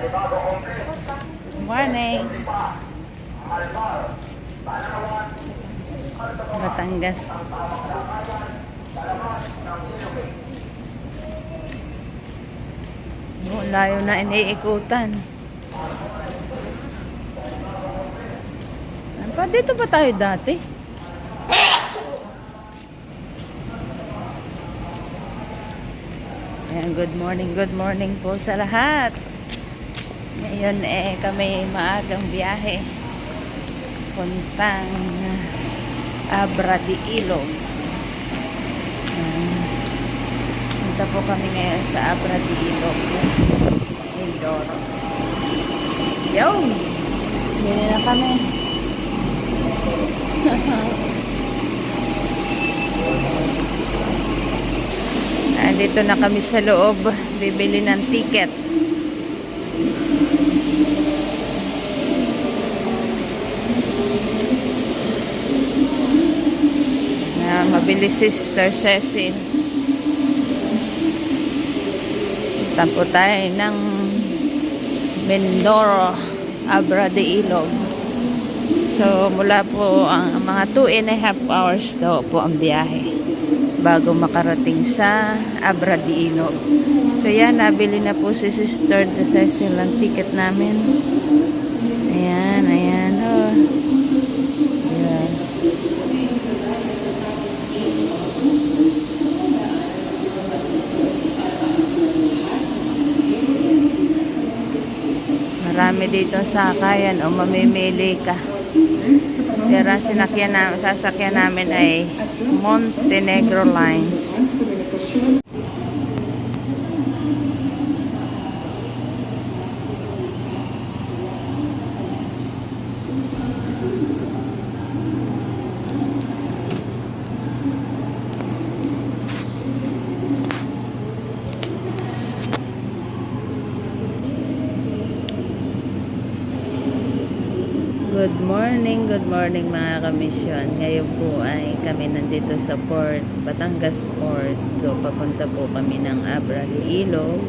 Morning. Batangas. Oh, layo na iniikutan. Ano Pa, dito ba tayo dati? Ayan, good morning, good morning po sa lahat. Ngayon eh kami maagang biyahe. Puntang Abra de Ilog. Ayan. Punta po kami ngayon sa Abra de Ilog. Mindoro. Yun! Bili na kami. Andito na kami sa loob. Bibili ng ticket. Si Sister Cecil. Tampo tayo ng Mindoro, Abra de Ilog. So, mula po ang mga 2 and a half hours daw po ang biyahe bago makarating sa Abra de Ilog. So, yan, nabili na po si Sister Cecil ang ticket namin. Ayan, ayan. Oh. Ayan. Marami dito sa sakayan o mamimili ka. Pero ang sinakyan na, sasakyan namin ay Montenegro Lines. Good morning, good morning mga kamisyon. Ngayon po ay kami nandito sa port, Batangas Port. So papunta po kami ng Abra de Ilog.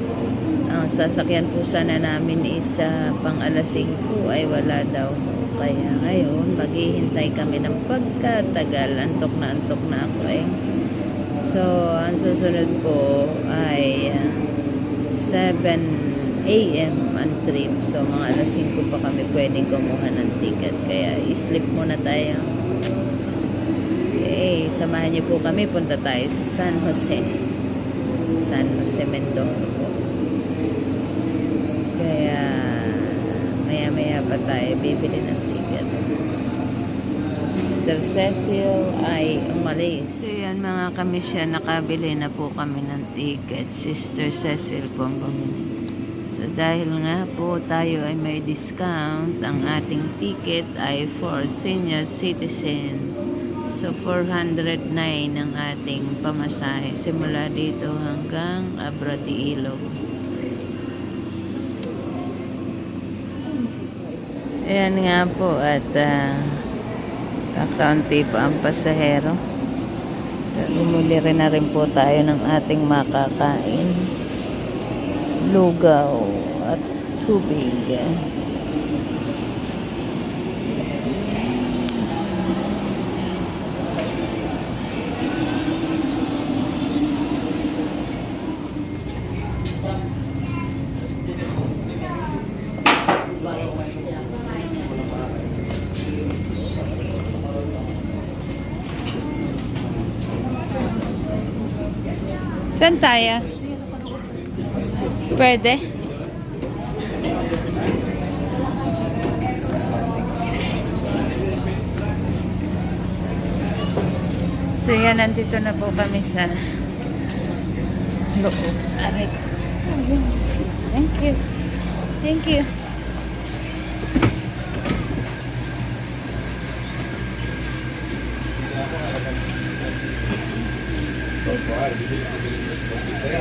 Ang sasakyan po sana namin is uh, pang alasing po ay wala daw. Kaya ngayon maghihintay kami ng pagkatagal. Antok na antok na ako eh. So ang susunod po ay uh, 7 a.m. ang trip. So, mga alas 5 pa kami pwedeng kumuha ng ticket. Kaya, sleep muna tayo. Okay, samahan niyo po kami. Punta tayo sa San Jose. San Jose Mindoro po. Kaya, maya-maya pa tayo bibili ng ticket. Sister Cecil ay umalis. So, yan mga kamisya, nakabili na po kami ng ticket. Sister Cecil po ang bumili. So dahil nga po tayo ay may discount, ang ating ticket ay for senior citizen. So 409 ang ating pamasahe simula dito hanggang Abra de Ilog. Ayan nga po at uh, kakaunti pa ang pasahero. Bumili rin na rin po tayo ng ating makakain lugaw at tubig. Saan tayo? Pwede. So yan, nandito na po kami sa loob. Aray. Thank you. Thank you. Ayan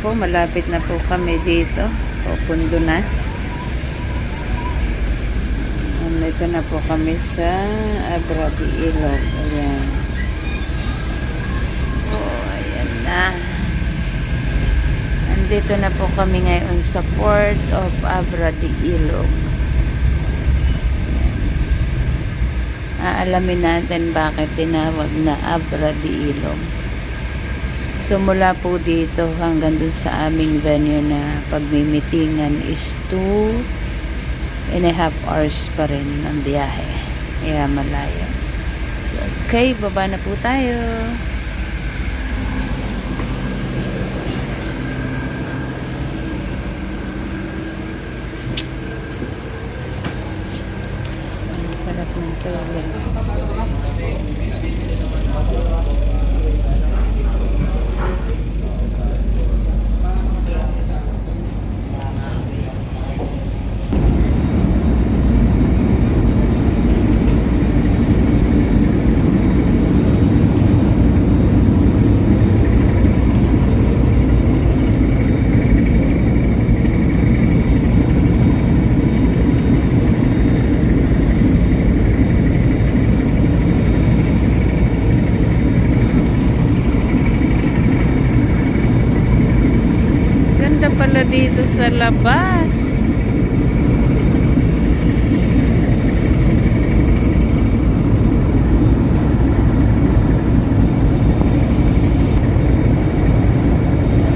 po, malapit na po kami dito. Pupundo na. Nandito na po kami sa Abrabi Ilog. Ayan. Oh, ayan na. Nandito na po kami ngayon sa Port of Abra de Ilog. Ayan. Aalamin natin bakit tinawag na Abra de Ilog. So mula po dito hanggang dun sa aming venue na pagmimitingan is 2 and a half hours pa rin ang biyahe. Kaya malayo. So, okay, baba na po tayo. Sarap ng tulog. Pala dito sa labas.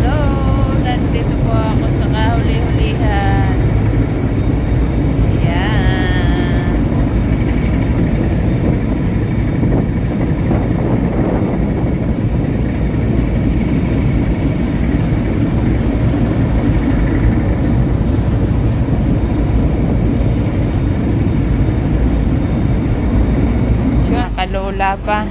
Hello, nandito po ako sa kahuli-hulihan. Ayan. Siya, kalula pa.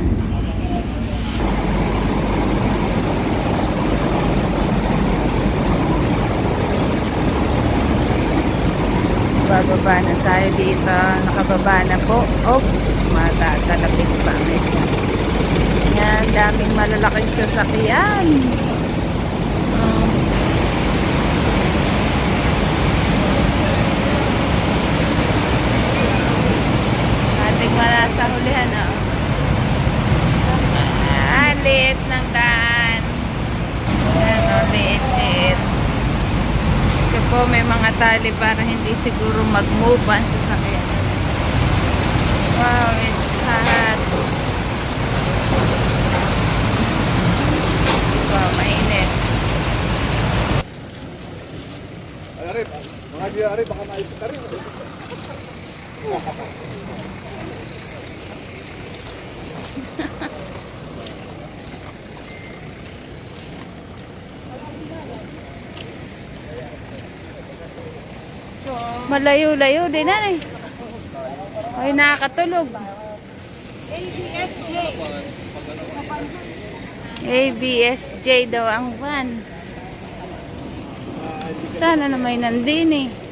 Bababa na tayo dito. Nakababa na po. Oops, matatalapit pa. Yan, daming malalaking sasakyan. Oh. Ating wala sa hulihan, oh. Ah, liit ng daan. Ayan, oh, liit, liit. Po may mga tali para hindi siguro mag-move ang sasakyan. Wow, it's hot. Wow, mainit. Ay, Arif, mga di Arif, baka maisip ka rin. Malayo-layo din na eh. Ay, nakakatulog. ABSJ daw ang van. Sana na may nandin eh.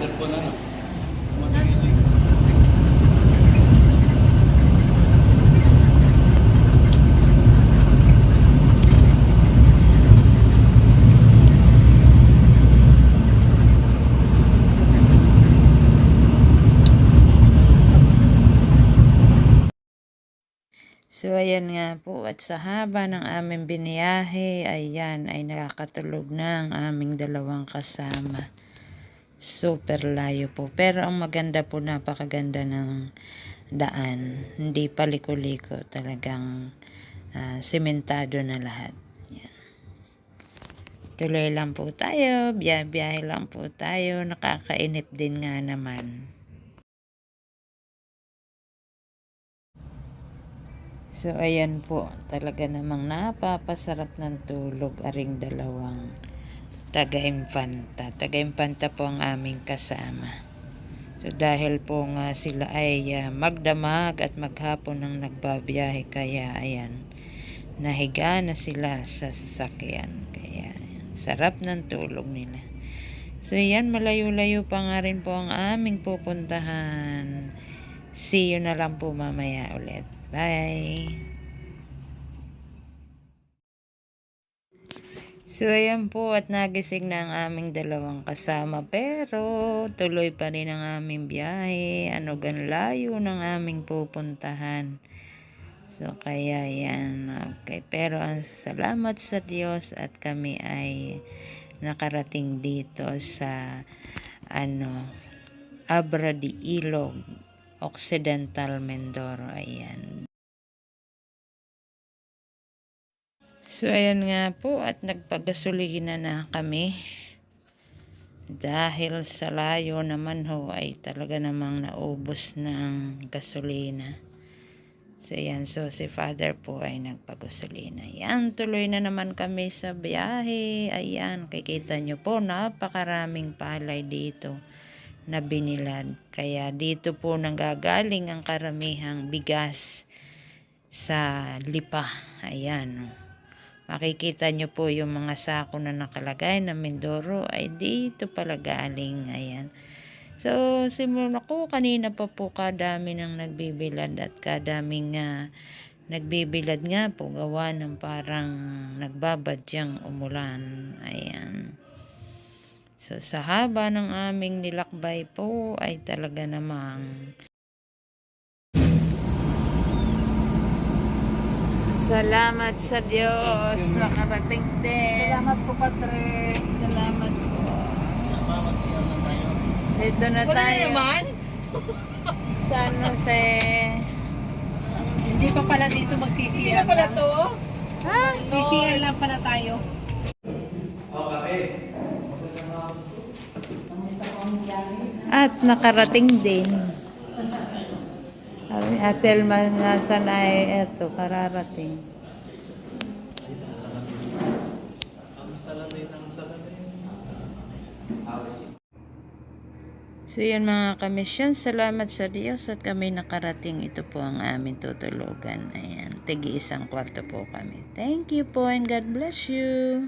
water po na no? So, ayan nga po. At sa haba ng aming biniyahe, ayan, ay nakakatulog na ang aming dalawang kasama. Super layo po. Pero ang maganda po, napakaganda ng daan. Hindi paliko-liko. Talagang ah, sementado na lahat. Yan. Tuloy lang po tayo. Biyahe-biyahe lang po tayo. Nakakainip din nga naman. So, ayan po. Talaga namang napapasarap ng tulog aring dalawang taga-infanta. Taga-infanta po ang aming kasama. So, dahil po nga sila ay ah, magdamag at maghapon nang nagbabiyahe. Kaya, ayan, nahiga na sila sa sasakyan. Kaya, ayan, sarap ng tulog nila. So, yan, malayo-layo pa nga rin po ang aming pupuntahan. See you na lang po mamaya ulit. Bye! So, ayan po at nagising na ang aming dalawang kasama pero tuloy pa rin ang aming biyahe. Ano gan layo ng aming pupuntahan. So, kaya yan. Okay. Pero ang salamat sa Diyos at kami ay nakarating dito sa ano Abra de Ilog Occidental Mindoro. Ayan. So, ayan nga po at nagpagasolina na kami. Dahil sa layo naman ho ay talaga namang naubos ng gasolina. So, ayan. So, si Father po ay nagpagasolina. Ayan, tuloy na naman kami sa biyahe. Ayan, kikita nyo po, napakaraming palay dito na binilad. Kaya dito po nanggagaling ang karamihang bigas sa lipa. Ayan. Makikita nyo po yung mga sako na nakalagay na Mindoro ay dito pala galing. Ayan. So, simula ko kanina pa po kadami nang nagbibilad at kadaming nga nagbibilad nga po gawa ng parang nagbabadyang umulan. Ayan. So, sa haba ng aming nilakbay po ay talaga namang Salamat sa Diyos. Nakarating din. Salamat po, Patre. Salamat po. Dito na Wala na tayo. naman. San Jose. Hindi pa pala dito mag-CCR Hindi na pala to. Ha? CCR lang pala tayo. At nakarating din. Sabi, Atel man nasa na eh, eto, kararating. So yun mga kamisyon, salamat sa Diyos at kami nakarating. Ito po ang aming tutulugan. Ayan, tigi isang kwarto po kami. Thank you po and God bless you.